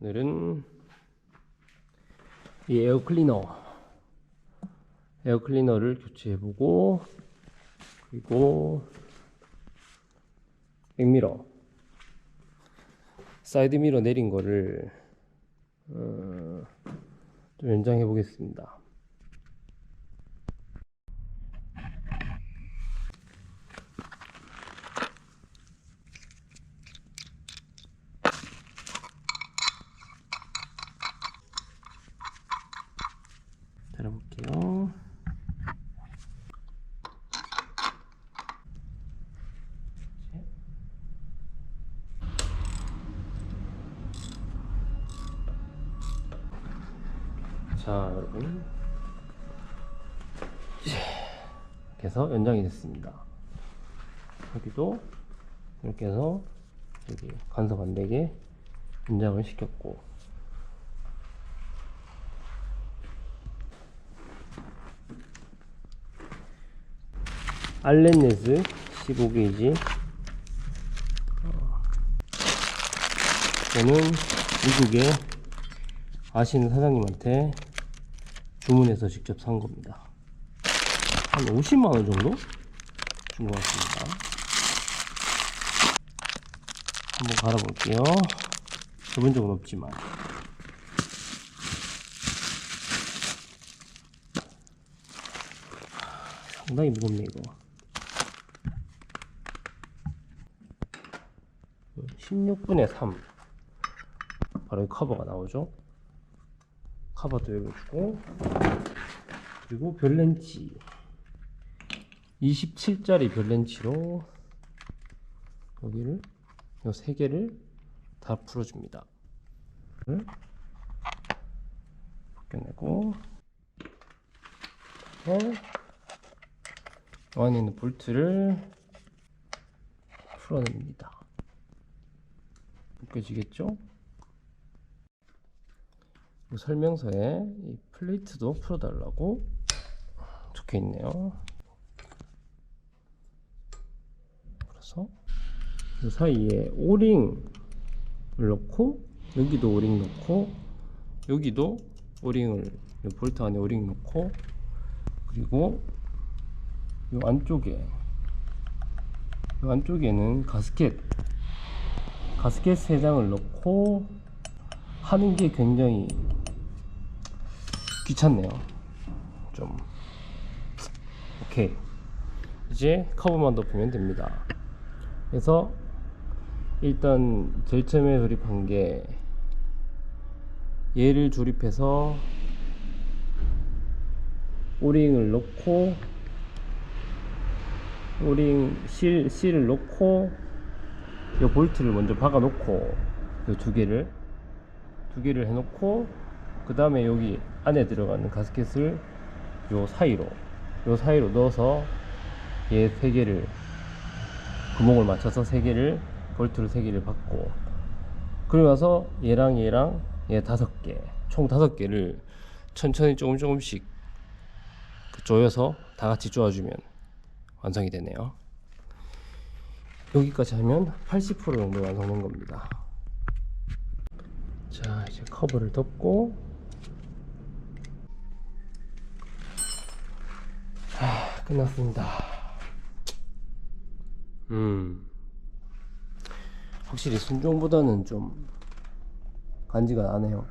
오늘은 이 에어 클리너 에어 클리너를 교체해보고 그리고 백미러 사이드 미러 내린 거를 어, 좀 연장해 보겠습니다. 달아볼게요. 자, 여러분. 이렇게 해서 연장이 됐습니다. 여기도 이렇게 해서 여기 간섭 안 되게 연장을 시켰고 알렌네즈 15게이지 저는 미국에 아시는 사장님한테 주문해서 직접 산 겁니다. 한 50만원 정도 준 것 같습니다. 한번 갈아볼게요. 해본 적은 없지만. 상당히 무겁네, 이거. 16분의 3. 바로 이 커버가 나오죠. 커버도 열어주고 그리고 별렌치 27짜리 별렌치로 여기를 이 세 개를 다 풀어줍니다. 벗겨내고 어, 안에 있는 볼트를 풀어냅니다. 벗겨지겠죠? 이 설명서에 이 플레이트도 풀어달라고 적혀 있네요. 그래서 이 사이에 오링을 넣고 여기도 오링 넣고 여기도 오링을 이 볼트 안에 오링 넣고 그리고 이 안쪽에 이 안쪽에는 가스켓 가스켓 세 장을 넣고 하는 게 굉장히 귀찮네요. 좀 오케이 이제 커브만 덮으면 됩니다. 그래서 일단 제일 처음에 조립한 게 얘를 조립해서 오링을 넣고 오링 실 실을 넣고 이 볼트를 먼저 박아 놓고 이 두 개를 두 개를 해 놓고 그 다음에 여기 안에 들어가는 가스켓을 요 사이로 요 사이로 넣어서 얘 세 개를 구멍을 맞춰서 세 개를 볼트를 세 개를 받고 그리고 나서 얘랑 얘랑 얘 다섯 개 총 다섯 개를 천천히 조금 조금씩 그 조여서 다 같이 조아주면 완성이 되네요. 여기까지 하면 80% 정도 완성된 겁니다. 자 이제 커버를 덮고 하, 끝났습니다. 음. 확실히 순종보다는 좀 간지가 나네요